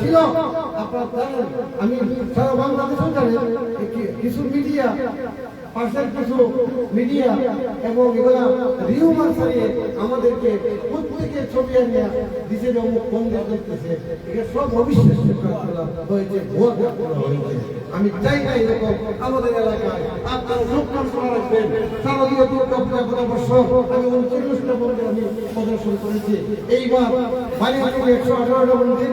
ছিল আপনার আমি সারা বাংলাদেশও জানেন কিছু মিডিয়া মিডিয়া এবং এগুলা রিউমার ছাড়িয়ে আমাদেরকে প্রত্যেকের ছবি আনিয়া দিছে যে অমুক বন্ধ করতেছে। এটা সব অবিশ্বাস হয়েছে আমি চাই না এরকম আমাদের এলাকায় আপনারা যোগদান করে রাখবেন। শারদীয় দুর্গাপূজা গত বছর আমি উনচল্লিশটা মন্দির আমি প্রদর্শন করেছি। এইবার বালিয়াপুর একশো আঠারোটা মন্দির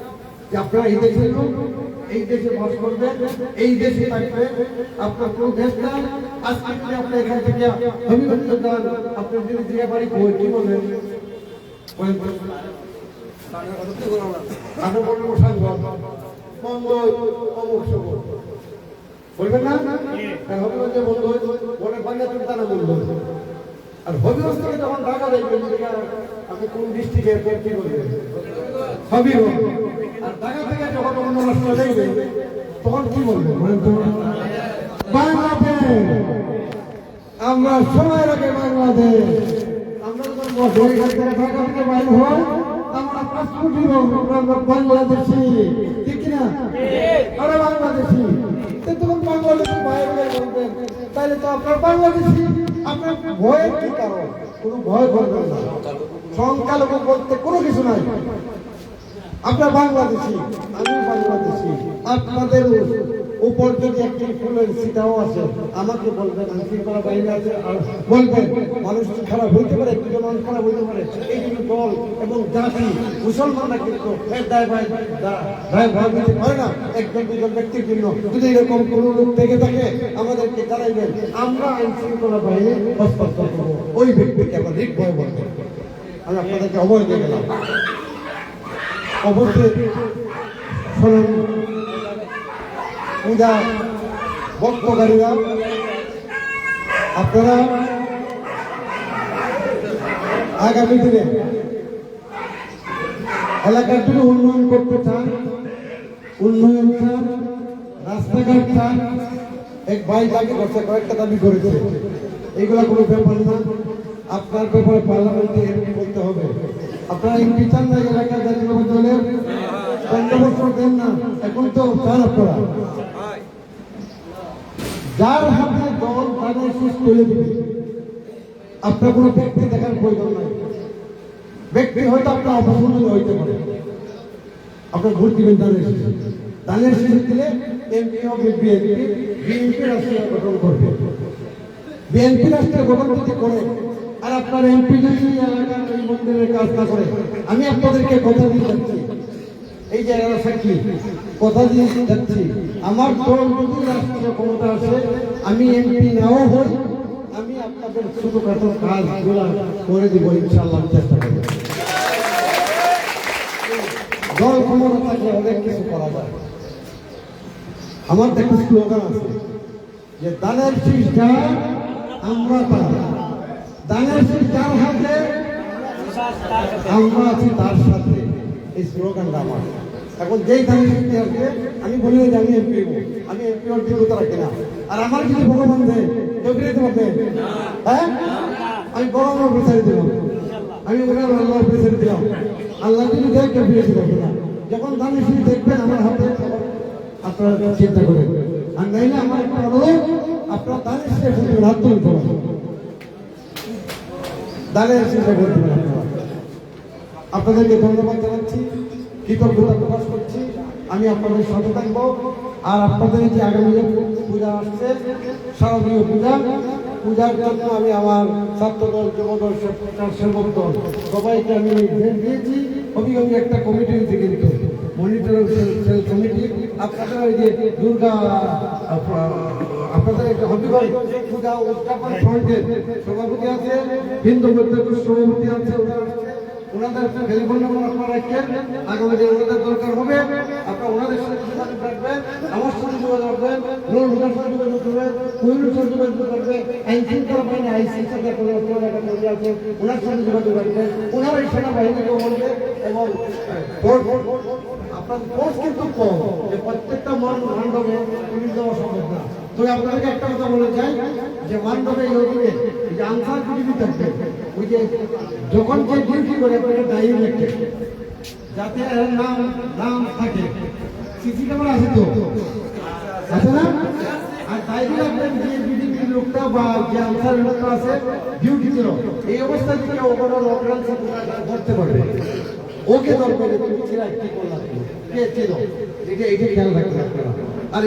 যে আপনারা এই লোক, এই দেশে বাস করবেন এই দেশে থাকবেন আপনার কোন দেশ না? আজকে যদি আপনি এখান থেকে অভিনন্দ দেন আপনার যদি দিয়ে বাড়ি বই কি বলেন? বন্ধ বলবেন না? হবিগঞ্জে বন্ধ বলে, বাংলা তারা বলব আর হবিগঞ্জ থেকে যখন ঢাকা আপনি কোন ডিস্ট্রিক্টের কি বলবেন? হবিগঞ্জ আর ঢাকা থেকে যখন অন্য রাষ্ট্র দেখবে, তখন কি তো। বাংলাদেশ, আমরা সময় রাখে বাংলাদেশ। আমরা হই, আমরা পাসপোর্ট দিব আমরা বাংলাদেশি। ঠিক না আরে বাংলাদেশি। তো তখন বাংলাদেশি বাইরে বলবেন তাহলে তো আপনার বাংলাদেশি। আপনার ভয়ের কি কারণ? কোনো ভয় করবেন না। সংখ্যালঘু বলতে কোনো কিছু নাই। আপনার বাংলাদেশি, আমি বাংলাদেশি। আপনাদের উপর যদি একটি ফুলের সিটাও আছে, আমাকে বলবেন আইনশৃঙ্খলা বাহিনী আছে, আর বলবেন, মানুষ খারাপ হইতে পারে? একটু মানুষ খারাপ হইতে পারে? এই জন্য দল এবং জাতি মুসলমানরা কিন্তু পারে না। একজন দুজন ব্যক্তির জন্য। যদি এরকম কোনো লোক থেকে থাকে, আমাদেরকে জানাইবেন, আমরা আইনশৃঙ্খলা বাহিনী হস্তান্তর করব। ওই ব্যক্তিকে আমরা রিক ভয় বলব আমি আপনাদেরকে অবয় দিয়ে গেলাম অবশ্যই। শোনেন পূজা ভক্তকারীরা আপনারা আগামী দিনে এলাকার উন্নয়ন করতে চান, উন্নয়ন চান, রাস্তাঘাট চান, এক ভাই তাকে করছে কয়েকটা দাবি করেছে। এইগুলা কোনো ব্যাপার না। আপনার ব্যাপারে পার্লামেন্টে বলতে হবে। আপনারা এমপি চান না এই এলাকার জাতীয় দলের বছর দেন না, এখন তো চান আপনারা। যার হাতে দল তাদের শেষ করে দিবে। আপনার কোনো ব্যক্তি দেখার প্রয়োজন নাই। ব্যক্তি হয়তো আপনার অপছন্দ হইতে পারে। আপনার ভোট দিবেন দানের দানের শেষে দিলে এমপি হবে বিএনপি বিএনপি রাষ্ট্রীয় গঠন করবে। বিএনপি রাষ্ট্রীয় গঠন যদি করে আর আপনার এমপি যদি এলাকার এই মন্দিরের কাজ না করে, আমি আপনাদেরকে কথা দিয়ে যাচ্ছি। এই জায়গাটা সাক্ষী কথা দিয়ে যাচ্ছি। আমার দল যদি রাষ্ট্রীয় ক্ষমতা আসে আমি এমপি নাও হই, আমি আপনাদের ছোটখাটো কাজগুলো করে দিব ইনশাল্লাহ আমি চেষ্টা করব। দল ক্ষমতা থাকলে অনেক কিছু করা যায়। আমার একটা স্লোগান আছে যে, দানের শীষ আমরা তার শীষ যার হাতে, আমরা তার আমার। এখন যেই ধানের শক্তি আমি বলি যে আমি এমপি আমি এমপি ওর যোগ্যতা রাখি না। আর আমার যদি ভগবান দেয়, কেউ দিতে পারবে? হ্যাঁ? আমি আমার বিচারি আমি ওনার আল্লাহ বিচারি দিলাম। আল্লাহ যদি দেয়, কেউ ফিরে দিতে যখন ধান এসে দেখবেন আমার হাতে, আপনারা চিন্তা করেন। আর নাইলে আমার একটা অনুরোধ, আপনারা ধান হাত তুলে দেবেন দাঁড়িয়ে এসে বলবেন আপনারা আপনাদেরকে ধন্যবাদ জানাচ্ছি, কৃতজ্ঞতা প্রকাশ করছি। আমি আপনাদের সাথে থাকব। আর আপনাদের যে আগামী পূজা আসছে শারদীয় পূজা, পূজার জন্য আমি আমার ছাত্রদল, যুবদল সেবক দল, সবাইকে আমি নির্দেশ দিয়েছি। অভিভাবক একটা কমিটি দিতে কিন্তু, মনিটরিং সেল কমিটি। আপনাদের ওই যে দুর্গা আপনাদের একটা হবিগঞ্জ পূজা উদযাপন ফ্রন্টের সভাপতি আছে হিন্দু মধ্যে সভাপতি আছে ওনাদের টেলিফোন নম্বর আপনারা রাখেন, আগামী দিনে ওনাদের দরকার হবে। আপনারা ওনাদের সাথে যোগাযোগ রাখবেন, আমার সাথে যোগাযোগ রাখবেন নুর হুদার সাথে যোগাযোগ করবেন, কুইনুর সাথে যোগাযোগ করবেন আইন শৃঙ্খলা বাহিনী কোনো একটা কর্মী আছে ওনার সাথে যোগাযোগ রাখবেন। ওনারা এই সেনাবাহিনীকে বলবে এবং আপনার ফোর্স কিন্তু কম, যে প্রত্যেকটা মান মান্ডবে পুলিশ দেওয়া সম্ভব না। তবে আপনাদেরকে একটা কথা বলে চাই যে অধীনে এই যে আনসার ডিউটি থাকবে, ওই যে যখন যে ডিউটি করে আপনাকে ডায়েরি লিখতে যাতে নাম নাম থাকে। সিসি ক্যামেরা আছে তো? আছে না? আর ডায়েরি রাখবেন যে বিডিপির লোকটা বা যে আনসার লোকটা আছে, ডিউটি ছিল এই অবস্থায় যদি ওভারঅল অগ্রাণ করতে পারবে। ওকে দরকার তুমি ছিলা কি করলাম? আর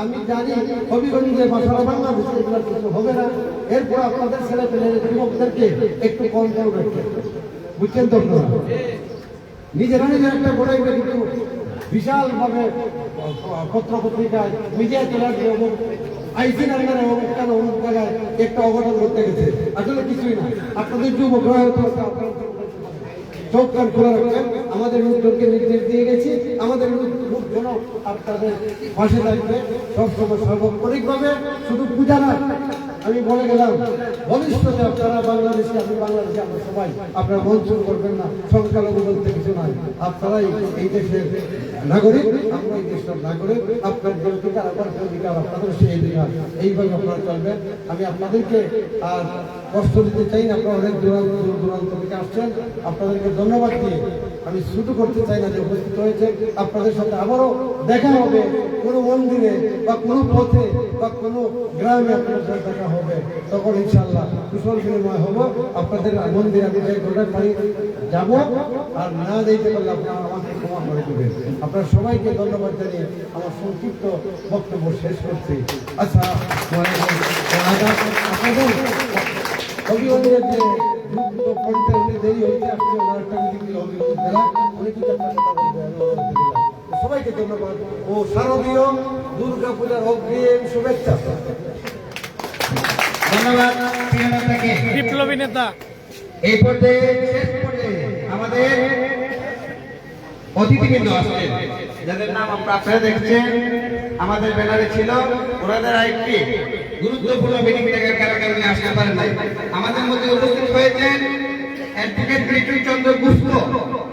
আমি জানি হবিগঞ্জে বা সারা বাংলাদেশে এগুলো কিছু হবে না। এরপর আপনাদের ছেলে যুবকদেরকে একটু রাখতে বুঝছেন তো নিজেরা নিজের একটা বড় কিন্তু বিশাল ভাবে পত্র পত্রিকায় মিডিয়া একটা অঘটন ঘটতে গেছে। আসলে কিছুই না। আপনাদের যুবকরা হয়তো আপনারা চোখ খোলা রাখবেন। আমাদের লোকজনকে নির্দেশ দিয়ে গেছি। আমাদের আপনাদের পাশে থাকবে, সবসময় সর্বোপরিকভাবে শুধু পূজা না আমি বলে গেলাম ভবিষ্যতে আপনারা বাংলাদেশে, আমি বাংলাদেশে আমরা সবাই, আপনারা মঞ্চন করবেন না, সংখ্যালঘু বলতে কিছু নাই। আপনারাই এই দেশের নাগরিক, আমরা এই দেশের নাগরিক, আপনার অধিকার আপনার অধিকার আপনাদের সেই অধিকার এইভাবে আপনারা চলবেন। আমি আপনাদেরকে আর কষ্ট দিতে চাই না, আপনারা অনেক দূরান্ত, দূর দূরান্ত থেকে আসছেন। আপনাদেরকে ধন্যবাদ দিয়ে আমি শুরু করতে চাই না যে উপস্থিত হয়েছে। আপনাদের সাথে আবারও দেখা হবে। কোনো মন্দিরে বা কোনো পথে বা কোনো গ্রামে আপনাদের সাথে দেখা হবে। তখন ইনশাল্লাহ কুশল বিনিময় হব আপনাদের মন্দিরে আমি যে গোটার বাড়ি যাব। আর না দিতে পারলে আপনারা আমাকে ক্ষমা করে দেবেন। আপনারা সবাইকে ধন্যবাদ জানিয়ে আমার সংক্ষিপ্ত বক্তব্য শেষ করছি। আচ্ছা আপনাদের যুক্ত দেরি হয়েছে আপনি কথা বলবে সবাইকে ধন্যবাদ। ও শারদীয় দুর্গা পূজার অগ্রিম শুভেচ্ছা। ধন্যবাদ বিপ্লবী নেতা। এই পর্যায়ে শেষ পর্যায়ে আমাদের অতিথিবৃন্দ আসছেন। যাদের নাম আমরা আপনারা দেখছেন আমাদের ব্যানারে ছিল ওনাদের আরেকটি গুরুত্বপূর্ণ মিটিং থেকে কারও কারণে আসতে পারেন নাই। আমাদের মধ্যে উপস্থিত হয়েছেন অ্যাডভোকেট বিটুল চন্দ্র গুপ্ত।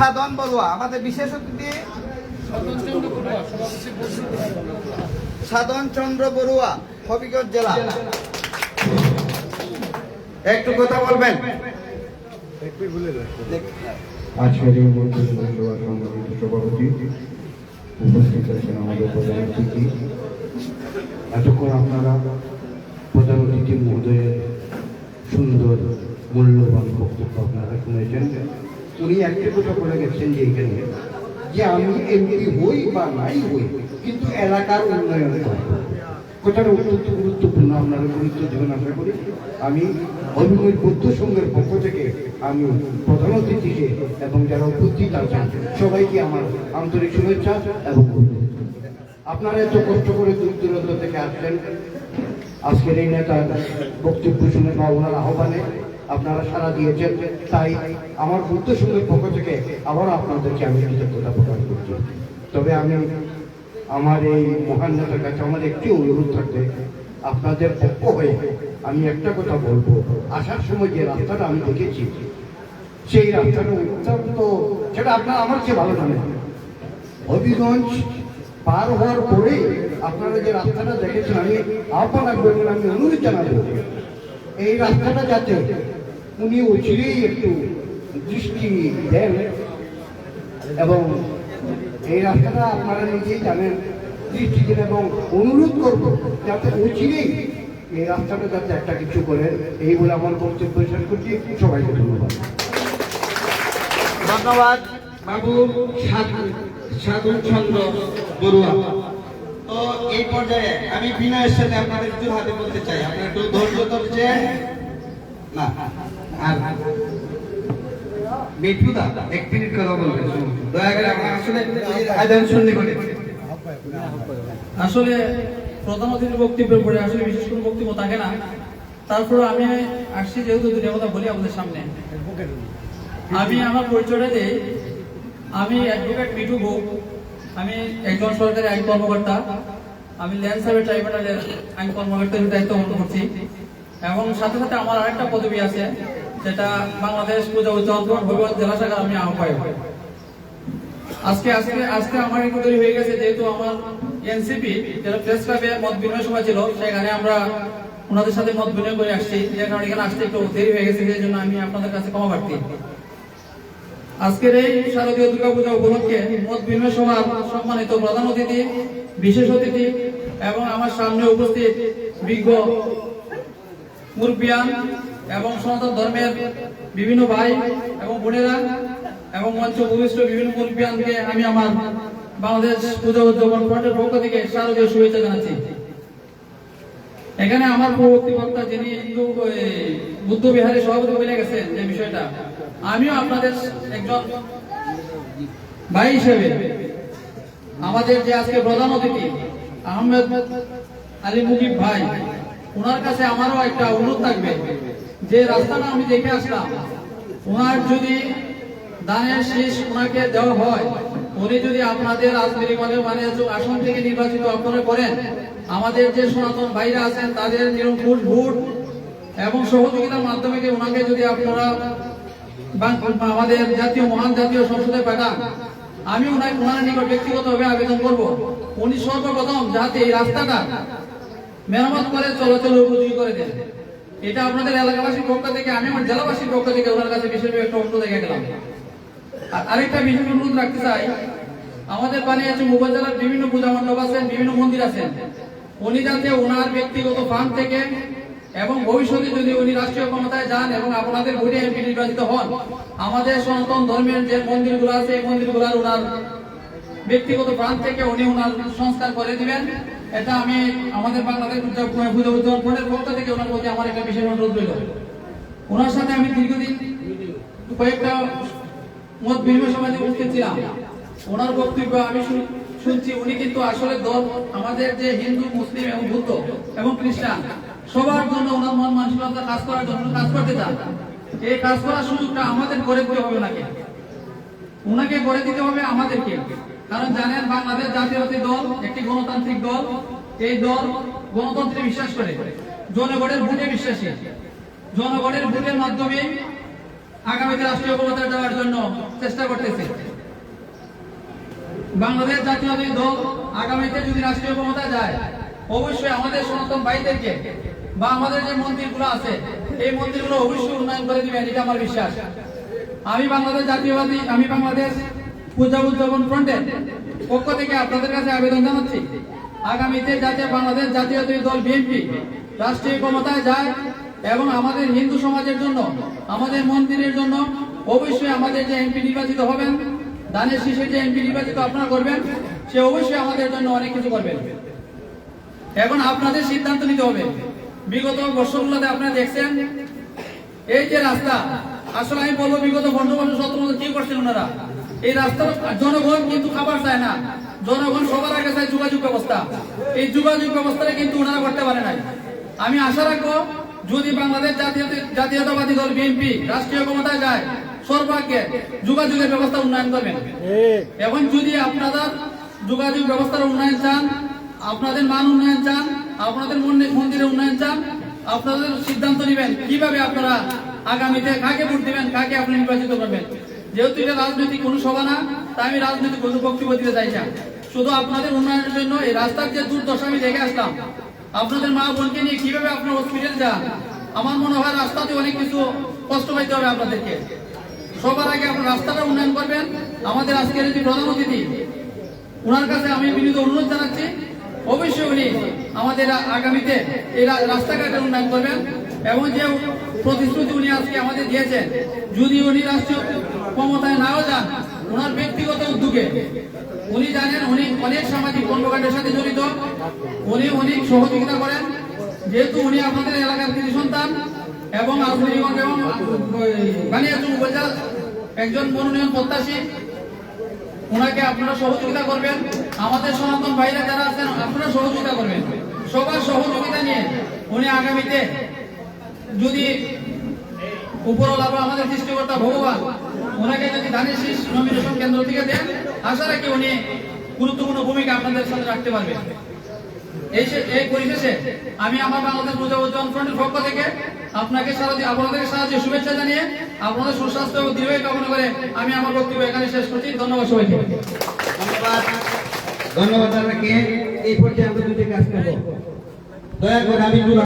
সাধন বড়ুয়া, আমাদের বিশেষ অতিথি? সাধন চন্দ্র বড়ুয়া, হবিগঞ্জ জেলা। একটু কথা বলবেন? উপস্থিত এতক্ষণ আপনারা সুন্দর, মূল্যবান বক্তব্য আপনারা শুনেছেন। উনি একটি কথা বলে গেছেন যে এখানে যে আমি এমপি হই বা নাই হই, কিন্তু এলাকার উন্নয়ন কথাটা অত্যন্ত গুরুত্বপূর্ণ, আপনারা গুরুত্ব দেবেন আশা করি। আমি অভিনয় বৌদ্ধ সংঘের পক্ষ থেকে আমি প্রধান অতিথিকে এবং যারা উপস্থিত আছেন, সবাইকে আমার আন্তরিক শুভেচ্ছা এবং আপনারা এত কষ্ট করে দূর দূরান্ত থেকে আসলেন। আজকের এই নেতার বক্তব্য শুনে বা ওনার আহ্বানে আপনারা সারা দিয়েছেন। তাই আমার বুদ্ধ সঙ্গের পক্ষ থেকে আবারও আপনাদেরকে আমি কৃতজ্ঞতা প্রকাশ করছি। তবে আমি আমার এই মহান নেতার কাছে আমার একটি অনুরোধ থাকবে। আপনাদের পক্ষ হয়ে আমি একটা কথা বলব। আসার সময় যে রাস্তাটা আমি দেখেছি, সেই রাস্তাটা অত্যন্ত সেটা আপনারা আমার চেয়ে ভালো জানেন। হবিগঞ্জ পার হওয়ার পরে আপনারা যে রাস্তাটা দেখেছেন, আমি রাখবেন আমি অনুরোধ জানাব। এই রাস্তাটা যাতে উনি অচিরেই একটু দৃষ্টি দেন। এবং এই রাস্তাটা আপনারা নিজেই জানেন, দৃষ্টি দেন এবং অনুরোধ করব যাতে অচিরেই এই রাস্তাটা যাতে একটা কিছু করেন এই বলে আমার বক্তব্য শেষ করছি। সবাইকে ধন্যবাদ। ধন্যবাদ, বাবু সাধু চন্দ্র বড়ুয়া। তো এই পর্যায়ে আমি বিনয়ের সাথে আপনাদের একটু হাতে বলতে চাই। আপনার একটু ধৈর্য ধরছেন। আসলে আদান বক্তব্যের আসলে বিশেষ কোনো বক্তব্য থাকে না। তারপর আমি আসছি যেহেতু দুটো কথা বলি আমাদের সামনে। আমি আমার পরিচয়টা দিই। আমি অ্যাডভোকেট মিঠু বুক আমি একজন সরকারি আইন কর্মকর্তা। আমি ল্যান্ড সার্ভে ট্রাইব্যুনালের আইন কর্মকর্তা দায়িত্ব পালন করছি। এবং সাথে সাথে আমার আরেকটা পদবি আছে, যেটা বাংলাদেশ পূজা উজ্জ্বল ভবিষ্যৎ জেলা শাখার আমি আহ্বায়ক। আজকে আজকে আজকে আমার একটু দেরি হয়ে গেছে, যেহেতু আমার এনসিপি যেটা প্রেস ক্লাবে মত বিনিময় সভা ছিল, সেখানে আমরা ওনাদের সাথে মত বিনিময় করে আসছি, যে কারণে এখানে আসতে একটু দেরি হয়ে গেছে, সেই জন্য আমি আপনাদের কাছে ক্ষমা প্রার্থী। আজকের এই শারদীয় দুর্গাপূজা উপলক্ষে মত বিনিময় সভার সম্মানিত প্রধান অতিথি, বিশেষ অতিথি এবং আমার সামনে উপস্থিত বিজ্ঞ মুরব্বিয়ান এবং সনাতন ধর্মের বিভিন্ন ভাই এবং বোনেরা এবং মঞ্চ উপবিষ্ট বিভিন্ন মুরব্বিয়ানকে আমি আমার বাংলাদেশ পূজা উদযাপন ফ্রন্টের পক্ষ থেকে শারদীয় শুভেচ্ছা জানাচ্ছি। এখানে আমার পরবর্তী বক্তা যিনি হিন্দু বুদ্ধ বিহারের সভাপতি বলে গেছেন যে বিষয়টা, আমিও আপনাদের একজন ভাই হিসেবে আমাদের যে আজকে প্রধান অতিথি আহমেদ আলী মুজিব ভাই ওনার কাছে আমারও একটা অনুরোধ থাকবে। যে রাস্তাটা আমি দেখে আসলাম, ওনার যদি দানের শেষ ওনাকে দেওয়া হয়, উনি যদি আপনাদের রাজনীতি মানে মানে আসন থেকে নির্বাচিত আপনারা করেন, আমাদের যে সনাতন ভাইরা আছেন, তাদের নিরঙ্কুশ ভোট এবং সহযোগিতার মাধ্যমে ওনাকে যদি আপনারা আমাদের জাতীয়, মহান জাতীয় সংসদে পাঠান, আমি ওনার ওনার নিকট ব্যক্তিগতভাবে আবেদন করব। উনি সর্বপ্রথম যাতে এই রাস্তাটা মেরামত করে চলাচল উপযোগী করে দেন এটা আপনাদের এলাকাবাসীর পক্ষ থেকে, আমি আমার জেলাবাসীর পক্ষ থেকে ওনার কাছে বিশেষভাবে একটা অনুরোধ রেখে গেলাম। আর আরেকটা বিশেষ অনুরোধ রাখতে চাই, আমাদের পানি আছে উপজেলার বিভিন্ন পূজা মণ্ডপ আছেন বিভিন্ন মন্দির আছেন উনি যাতে ওনার ব্যক্তিগত ফান্ড থেকে এবং ভবিষ্যতে যদি উনি রাষ্ট্রীয় ক্ষমতায় যান এবং আপনাদের ভোটে এমপি নির্বাচিত হন, আমাদের সনাতন ধর্মের যে মন্দিরগুলো আছে, এই মন্দিরগুলোর ওনার ব্যক্তিগত প্রাণ থেকে উনি ওনার সংস্কার করে দিবেন। এটা আমি আমাদের বাংলাদেশ পূজা পূজা বোর্ডের পক্ষ থেকে ওনার প্রতি আমার একটা বিশেষ অনুরোধ রইল। ওনার সাথে আমি দীর্ঘদিন কয়েকটা মত বিনিময় সমাজে উপস্থিত ছিলাম। ওনার বক্তব্য আমি শুনছি, উনি কিন্তু আসলে দল আমাদের যে হিন্দু, মুসলিম এবং বুদ্ধ এবং খ্রিস্টান, সবার জন্য ওনার মন মানসিকতা কাজ করার জন্য কাজ করতে চান। এই কাজ করার সুযোগটা আমাদের করে দিতে হবে ওনাকে। ওনাকে করে দিতে হবে আমাদেরকে। কারণ জানেন বাংলাদেশ জাতীয়তাবাদী দল একটি গণতান্ত্রিক দল। এই দল গণতন্ত্রে বিশ্বাস করে। জনগণের ভোটে বিশ্বাসী। জনগণের ভোটের মাধ্যমে আগামীতে রাষ্ট্রীয় ক্ষমতায় যাওয়ার জন্য চেষ্টা করতেছে। বাংলাদেশ জাতীয়তাবাদী দল আগামীতে যদি রাষ্ট্রীয় ক্ষমতায় যায় অবশ্যই আমাদের সনাতন ভাইদেরকে বা আমাদের যে মন্দিরগুলো আছে, এই মন্দিরগুলো অবশ্যই উন্নয়ন করে দিবেন, এটা আমার বিশ্বাস। আমি বাংলাদেশ জাতীয়বাদী আমি বাংলাদেশ পূজা উদযাপন ফ্রন্টের পক্ষ থেকে আপনাদের কাছে আবেদন জানাচ্ছি। আগামীতে যাতে বাংলাদেশ জাতীয়তাবাদী দল বিএনপি রাষ্ট্রীয় ক্ষমতায় যায় এবং আমাদের হিন্দু সমাজের জন্য, আমাদের মন্দিরের জন্য অবশ্যই আমাদের যে এমপি নির্বাচিত হবেন, দানের শীষের যে এমপি নির্বাচিত আপনারা করবেন, সে অবশ্যই আমাদের জন্য অনেক কিছু করবেন। এখন আপনাদের সিদ্ধান্ত নিতে হবে। বিগত বর্ষগুলোতে আপনারা দেখছেন, এই যে রাস্তা, আসলে আমি বলব বিগত পনেরো বছর, সতেরো কি করছেন ওনারা? এই রাস্তার জনগণ কিন্তু খাবার চায় না। জনগণ সবার আগে চায় যোগাযোগ ব্যবস্থা। এই যোগাযোগ ব্যবস্থাটা কিন্তু ওনারা করতে পারে নাই। আমি আশা রাখব যদি বাংলাদেশ জাতীয় জাতীয়তাবাদী দল বিএনপি রাষ্ট্রীয় ক্ষমতায় যায় সর্বাগ্যে যোগাযোগের ব্যবস্থা উন্নয়ন করবেন। এবং যদি আপনারা যোগাযোগ ব্যবস্থার উন্নয়ন চান আপনাদের মান উন্নয়ন চান আপনাদের মন্দির- মন্দিরের উন্নয়ন চান আপনাদের সিদ্ধান্ত নেবেন কীভাবে আপনারা আগামীতে কাকে ভোট দিবেন কাকে আপনি নির্বাচিত করবেন। যেহেতু এটা রাজনৈতিক কোনো সভা না, তাই আমি রাজনৈতিক কোনো বক্তব্য দিতে চাইছি না। শুধু আপনাদের উন্নয়নের জন্য এই রাস্তার যে দুর্দশা, আমি দেখে আসলাম। আপনাদের মা বোনকে নিয়ে কীভাবে আপনার হসপিটাল যান? আমার মনে হয় রাস্তাতে অনেক কিছু কষ্ট পাইতে হবে আপনাদেরকে। সবার আগে আপনার রাস্তাটা উন্নয়ন করবেন। আমাদের আজকের যে প্রধান অতিথি ওনার কাছে আমি বিনীত অনুরোধ জানাচ্ছি, অবশ্যই উনি আমাদের আগামীতে এই রাস্তাঘাটের উন্নয়ন করবেন এবং যে প্রতিশ্রুতি উনি আজকে আমাদের দিয়েছেন যদি উনি রাষ্ট্রীয় ক্ষমতায় নাও যান। ওনার ব্যক্তিগত উদ্যোগে। উনি জানেন, উনি অনেক সামাজিক কর্মকাণ্ডের সাথে জড়িত। উনি অনেক সহযোগিতা করেন। যেহেতু উনি আপনাদের এলাকার কৃষি সন্তান এবং আধুনিকগঞ্জ এবং একজন মনোনয়ন প্রত্যাশী ওনাকে আপনারা সহযোগিতা করবেন। আমাদের সনাতন ভাইরা যারা আছেন, আপনারা সহযোগিতা করবেন। সবার সহযোগিতা নিয়ে উনি আগামীতে যদি আমাদের সৃষ্টিকর্তা ভগবান। ওনাকে যদি শীষ নমিনেশন কেন্দ্র থেকে দেন, আশা রাখি উনি গুরুত্বপূর্ণ ভূমিকা আপনাদের সাথে রাখতে পারবেন। এই এই পরিশেষে আমি আমার বাংলাদেশ প্রজাবর্তন ফ্রন্টের পক্ষ থেকে আপনাকে আপনাদের সাহায্যে শুভেচ্ছা জানিয়ে আপনাদের সুস্বাস্থ্য দীর্ঘ কামনা করে আমি আমার বক্তব্য এখানে শেষ করছি। ধন্যবাদ সবাইকে। ধন্যবাদ ধন্যবাদ আপনাকে এই পর্যায়ে আমরা দুটি কাজ দয়া করে আমি